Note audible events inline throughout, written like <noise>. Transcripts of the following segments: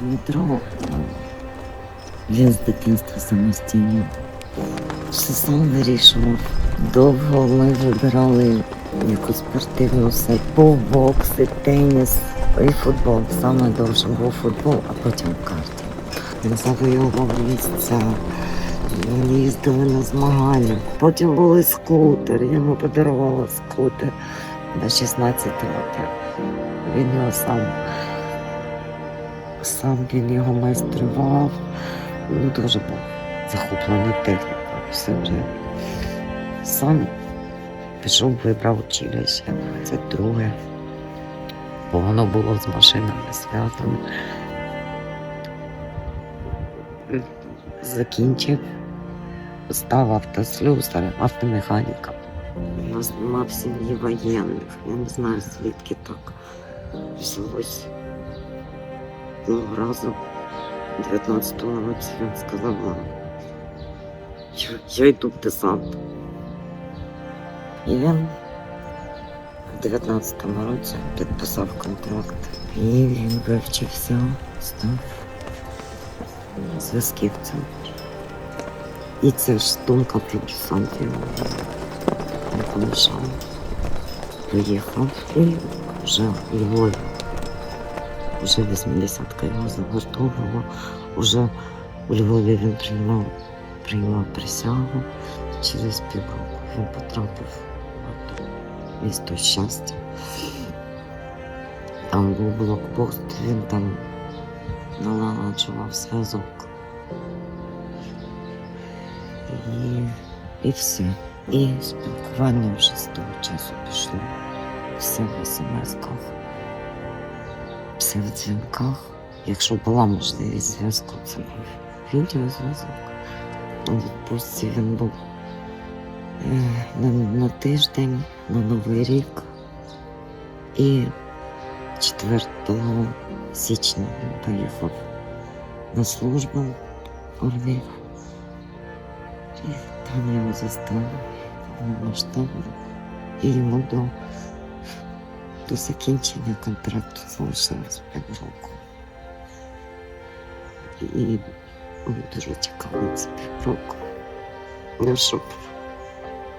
Дмитро, він з дитинства самостійно. Все сам вирішував. Довго ми вибирали якусь спортивну садьбу, бокс, і теніс і футбол. Саме довше був футбол, а потім карті. Він завоював місця. Ми їздили на змагання. Потім були скутери. Я йому подарувала скутер до 16 років. Він його сам, сам він його майстрував. Ну, дуже був захоплений технікою. Все вже сам пішов, вибрав училище. Це друге. Бо воно було з машинами зв'язано. Закінчив, став автослюсарем, автомеханіком. У нас нема в сім'ї воєнних. Я не знаю, звідки так взялось. Одного разу 19-му році він сказав мамі, я, йду в десант. І він в 19-му році підписав контракт. І він вивчився, став зв'язківцем. І це ж думка про десант йому не помішала. Поїхав і вже Львові. Вже 80-ка його загортовувала. Уже у Львові він приймав, приймав присягу. Через півроку він потрапив от, в місто щастя. Там був блокпост, він там налагоджував зв'язок. І, і все. І спілкування вже з того часу пішло. Все в смс-ках, все в дзвінках. Якщо була можливість зв'язку, це був відеозв'язок. У відпустці він був е, на, на тиждень, на Новий рік. І 4 січня він поїхав на службу у Львів. І там його застали на штабу. І йому до, до закінчення контракту залишилось півроку. І ми дуже чекали це півроку. Ну, щоб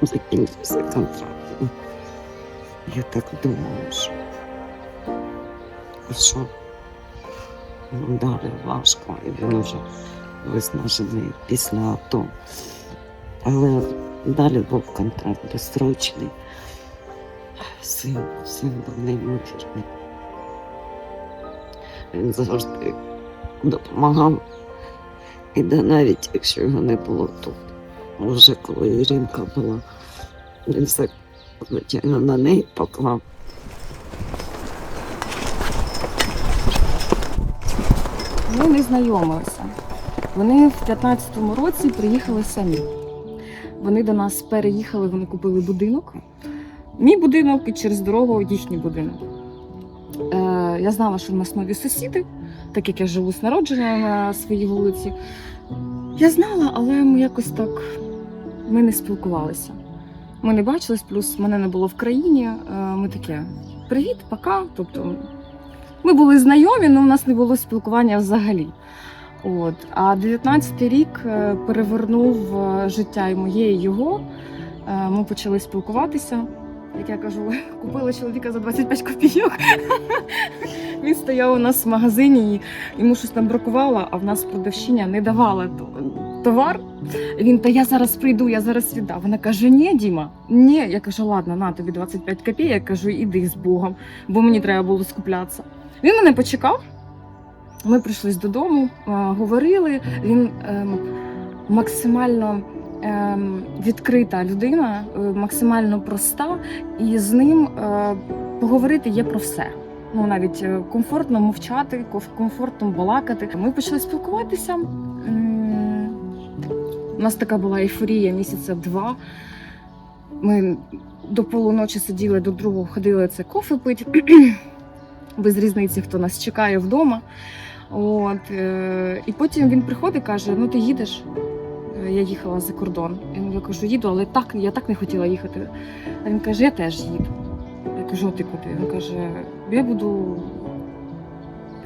закінчився контракт. Я так думала, що, що далі важко, і він вже виснажений після АТО. Але далі був контракт безсрочний. Син, син був неймовірний. Він завжди допомагав. І де навіть якщо його не було тут, вже коли Іринка була, він все, звичайно, на неї поклав. Ми не знайомилися. Вони в 15-му році приїхали самі. Вони до нас переїхали, вони купили будинок. Мій будинок і через дорогу їхній будинок. Е, я знала, що в нас нові сусіди, так як я живу з народження на своїй вулиці. Я знала, але ми якось так ми не спілкувалися. Ми не бачились, плюс мене не було в країні. Е, ми таке привіт, пока. Тобто ми були знайомі, але в нас не було спілкування взагалі. От. А 19-й рік е, перевернув е, життя і моє, і його. Ми почали спілкуватися. Як я кажу, <laughs> купила чоловіка за 25 копійок. <laughs> Він стояв у нас в магазині, і йому щось там бракувало, а в нас продавщиня не давала товар. Він, та я зараз прийду, я зараз віддам. Вона каже: Ні, Діма, ні. Я кажу, ладно, на тобі 25 копійок. Я кажу, іди з Богом, бо мені треба було скуплятися. Він мене почекав. Ми прийшли додому, говорили. Він ем, максимально відкрита людина, е, максимально проста, і з ним е, поговорити є про все. Ну навіть е, комфортно мовчати, комфортно балакати. Ми почали спілкуватися. У нас така була ейфорія місяця два. Ми до полуночі сиділи до другого, ходили це кофе пити. <clears throat> Без різниці, хто нас чекає вдома. От, і потім він приходить і каже: Ну ти їдеш? Я їхала за кордон. Я кажу, їду, але так, я так не хотіла їхати. А він каже, я теж їду. Я кажу, а ти куди? Він каже, я буду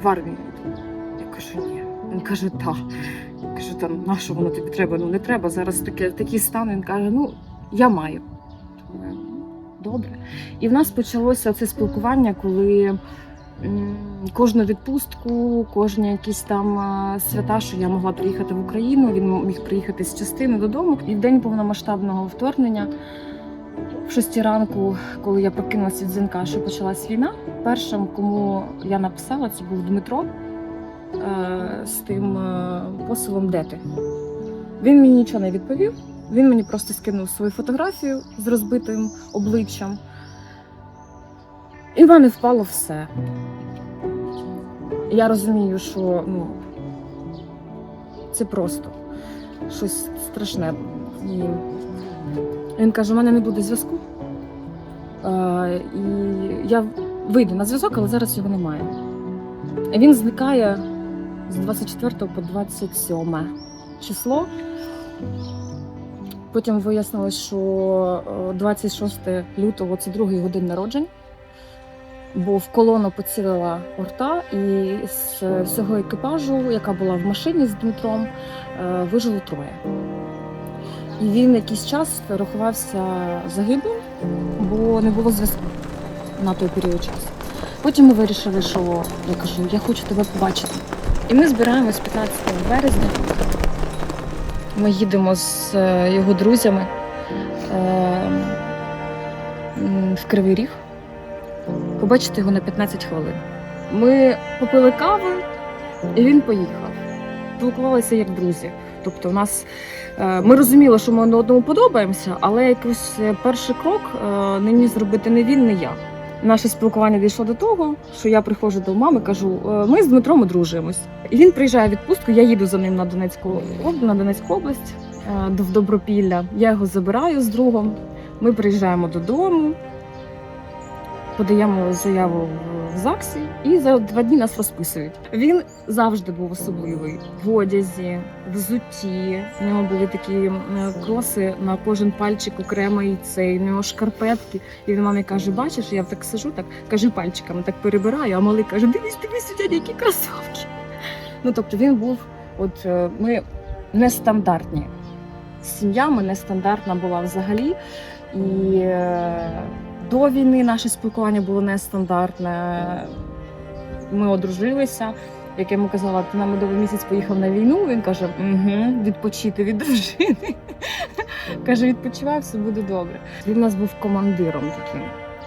в армію. йду». Я Кажу, ні. Він каже, так. Кажу, та на що воно тобі треба? Ну не треба. Зараз таке, такий стан. Він каже, ну я маю. Добре. І в нас почалося це спілкування, коли кожну відпустку, кожні якісь там свята, що я могла приїхати в Україну, він міг приїхати з частини додому. І в день повномасштабного вторгнення, в шостій ранку, коли я прокинулася від дзвінка, що почалась війна, першим, кому я написала, це був Дмитро е, з тим е, посилом «Де ти?». Він мені нічого не відповів. Він мені просто скинув свою фотографію з розбитим обличчям. І в мене впало все. Я розумію, що ну, це просто щось страшне. І він каже: у мене не буде зв'язку. Е, і я вийду на зв'язок, але зараз його немає. І Він зникає з 24 по 27 число. Потім вияснилось, що е, 26 лютого це другий годин народжень, бо в колону поцілила орта, і з всього екіпажу, яка була в машині з Дмитром, е, вижило троє. І він якийсь час рахувався загиблим, бо не було зв'язку на той період часу. Потім ми вирішили, що я кажу, я хочу тебе побачити. І ми збираємось 15 березня. Ми їдемо з е, його друзями е, в Кривий Ріг. Побачити його на 15 хвилин. Ми попили каву, і він поїхав. Спілкувалися як друзі. Тобто, у нас е, ми розуміли, що ми одне одному подобаємося, але якийсь е, перший крок не міг зробити не він, не я. Наше спілкування дійшло до того, що я приходжу до мами, кажу: «Е, ми з Дмитром одружуємось. І він приїжджає в відпустку, я їду за ним на Донецьку на Донецьку область до- Добропілля. Я його забираю з другом. Ми приїжджаємо додому, подаємо заяву в ЗАГСі і за два дні нас розписують. Він завжди був особливий в одязі, взутті. У нього були такі кроси на кожен пальчик окремий цей, у нього шкарпетки. І він мамі каже: бачиш, я так сижу, так каже пальчиками, так перебираю, а малий каже: дивись, дивись, дядя, які кросовки. Ну тобто він був, от е, ми нестандартні. Сім'я ми нестандартна була взагалі. І е, до війни наше спілкування було нестандартне. Ми одружилися. Як я йому казала, ти на медовий місяць поїхав на війну. Він каже: угу, відпочити від дружини. <laughs> каже, відпочивай, все буде добре. Він у нас був командиром таким.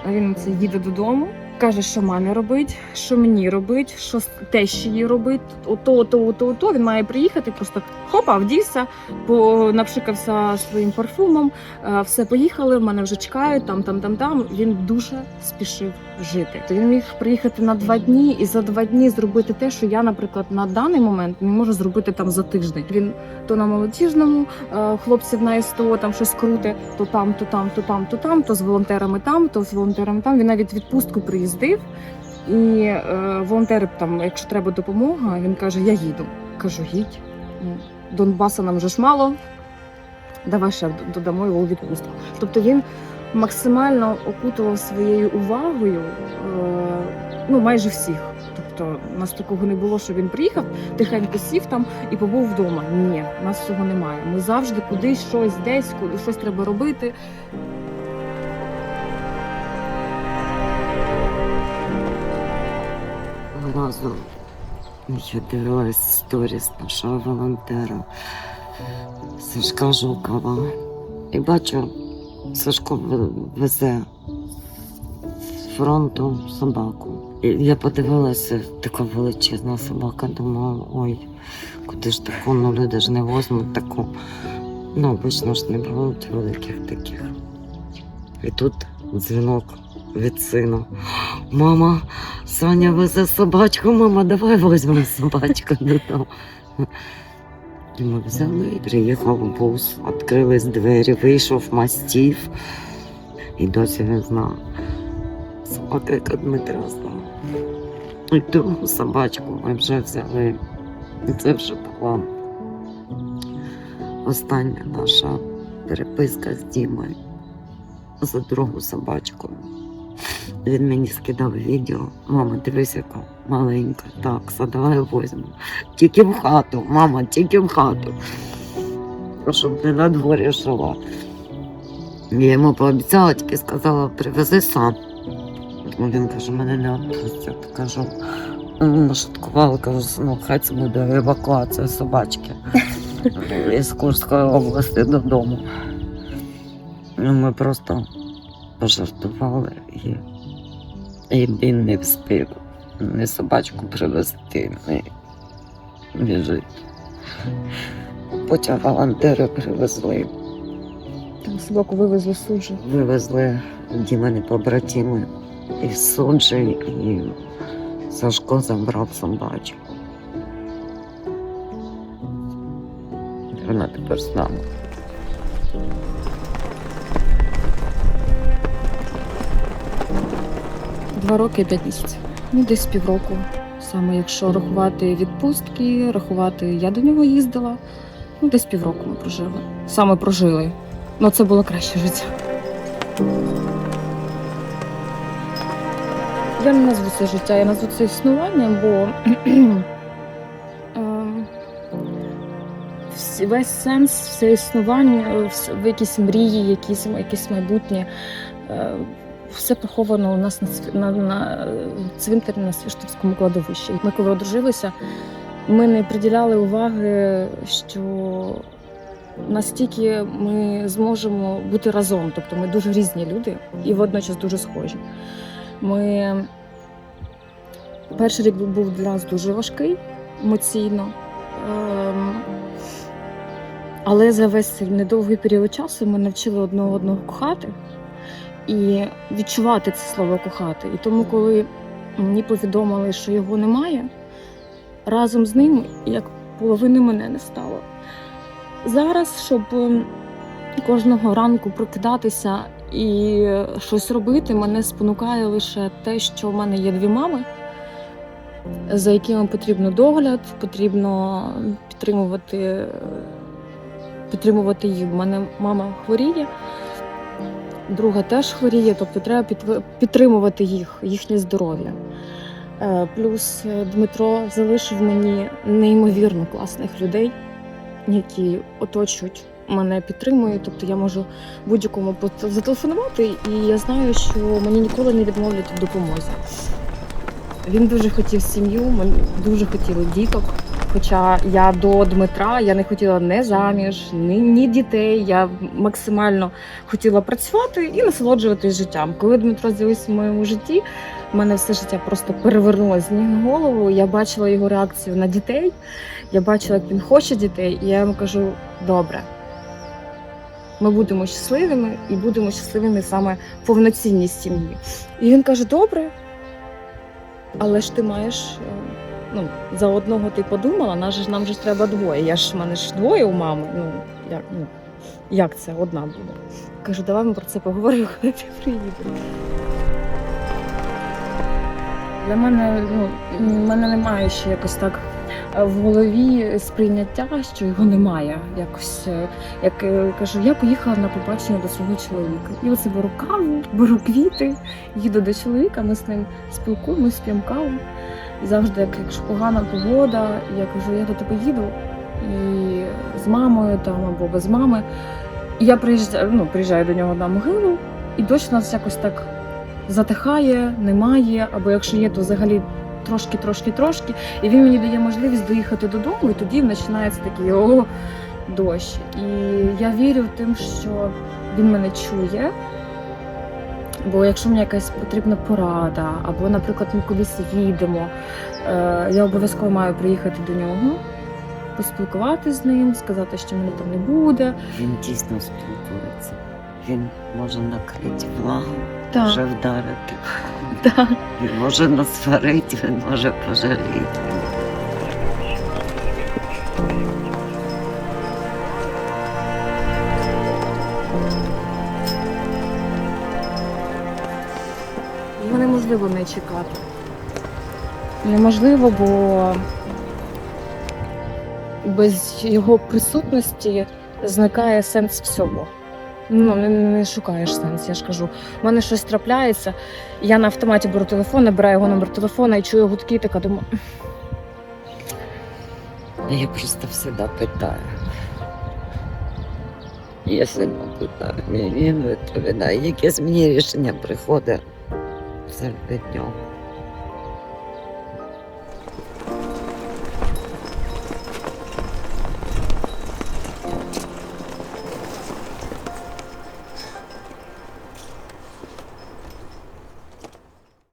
Він це їде додому, каже, що мамі робить, що мені робить, що з тещі робить. Ото, ото, ото, ото. Він має приїхати, просто хопа, вдівся, по напшикався своїм парфумом. Е, Все поїхали. В мене вже чекають. Там, там, там, там. Він дуже спішив жити. То він міг приїхати на два дні і за два дні зробити те, що я, наприклад, на даний момент не можу зробити там за тиждень. Він то на молодіжному е, хлопців на СТО там щось круте, то там, то там, то там, то там, то з волонтерами там, то з волонтерами там. Він навіть відпустку приїздив. І е, волонтери там, якщо треба допомога, він каже: Я їду. Кажу, їдь. Донбаса нам вже ж мало. Давай ще додамо його у відпустку. Тобто він максимально окутував своєю увагою е, ну, майже всіх. Тобто, у нас такого не було, що він приїхав, тихенько сів там і побув вдома. Ні, у нас цього немає. Ми завжди кудись щось, десь, куди щось треба робити. разу я дивилась сторіс нашого волонтера Сашка Жукова. І бачу, Сашко везе з фронту собаку. І я подивилася, така величезна собака, думаю, ой, куди ж таку, ну люди ж не возьмуть таку. Ну, обично ж не беруть великих таких. І тут дзвінок від сина. Мама, Саня везе собачку, мама, давай візьмемо собачку додому. І ми взяли, приїхав бус, відкрились двері, вийшов мастів. І досі він знав. Собака, яка Дмитра знав. І другу собачку ми вже взяли. І це вже була остання наша переписка з Дімою за другу собачку. Він мені скидав відео. Мама, дивись, яка маленька. Так, давай возьму. Тільки в хату, мама, тільки в хату. Щоб не на дворі жила. Я йому пообіцяла, тільки сказала, привези сам. Він каже, мене не відпустять. Кажу, «Ну, кажу, ну хай це буде евакуація собачки <laughs> із Курської області додому. Ну, Ми просто пожартували і, і він не встиг ні собачку привезти, ні біжить. Потім волонтери привезли, Там собаку вивезли суджі. вивезли Дімини побратими із суджі, і Сашко забрав собачку. Вона тепер з нами. Два роки і п'ять місяців. Ну, десь півроку. Саме якщо рахувати відпустки, рахувати, я до нього їздила. Ну, десь півроку ми прожили. Саме прожили. Ну, це було краще життя. Я не назву це життя, я назву це існуванням, бо <clears throat> ем, весь сенс, все існування, е, в якісь мрії, якісь, якісь майбутнє. Все поховано у нас на, на, на цвинтарі на Свіштовському кладовищі. Ми коли одружилися, ми не приділяли уваги, що настільки ми зможемо бути разом. Тобто ми дуже різні люди і водночас дуже схожі. Ми перший рік був для нас дуже важкий емоційно. Ем, Але за весь цей недовгий період часу ми навчили одного одного кохати і відчувати це слово кохати. І тому, коли мені повідомили, що його немає, разом з ним як половини мене не стало. Зараз, щоб ем, кожного ранку прокидатися і щось робити, мене спонукає лише те, що в мене є дві мами, за якими потрібно догляд, потрібно підтримувати, підтримувати їх. У мене мама хворіє друга теж хворіє, тобто треба підтримувати їх, їхнє здоров'я. Е, Плюс е, Дмитро залишив мені неймовірно класних людей, які оточують мене, підтримують. Тобто я можу будь-якому зателефонувати, і я знаю, що мені ніколи не відмовлять в допомозі. Він дуже хотів сім'ю, дуже хотіли діток. Хоча я до Дмитра я не хотіла не заміж, ні, ні дітей. Я максимально хотіла працювати і насолоджуватись життям. Коли Дмитро з'явився в моєму житті, в мене все життя просто перевернулося з ніг на голову. Я бачила його реакцію на дітей. Я бачила, як він хоче дітей, і я йому кажу: добре. Ми будемо щасливими і будемо щасливими саме в повноцінній сім'ї. І він каже: добре, але ж ти маєш. Ну, за одного ти подумала, нас ж нам же треба двоє. Я ж в мене ж двоє у мами. Ну як, ну, як це одна буде? Кажу, давай ми про це поговоримо, коли ти приїдеш. Для мене, ну, в мене немає ще якось так е, в голові сприйняття, що його немає. Якось, е, як е, кажу, я поїхала на побачення до свого чоловіка. І оце беру каву, беру квіти, їду до чоловіка, ми з ним спілкуємося, п'ємо каву. Завжди, як, якщо погана погода, я кажу, я до тебе їду і з мамою там або без мами. І я приїжджаю, ну, приїжджаю до нього на могилу, і дощ нас якось так затихає, немає, або якщо є, то взагалі трошки, трошки, трошки. І він мені дає можливість доїхати додому, і тоді починається такий о, дощ. І я вірю в тим, що він мене чує. Бо якщо мені якась потрібна порада, або, наприклад, ми кудись їдемо, е, я обов'язково маю приїхати до нього, поспілкуватися з ним, сказати, що мене там не буде. Він дійсно спілкується. Він може накрити влагу, Так, вже вдарити. так. Він може насварити, він може пожаліти. Неможливо не чекати. Неможливо, бо без його присутності зникає сенс всього. Ну, не, не шукаєш сенс, я ж кажу. У мене щось трапляється, я на автоматі беру телефон, набираю його номер телефона і чую гудки, така думаю, Я просто всегда питаю. Я сильно питаю, він відповідає, якесь мені рішення приходить все дня.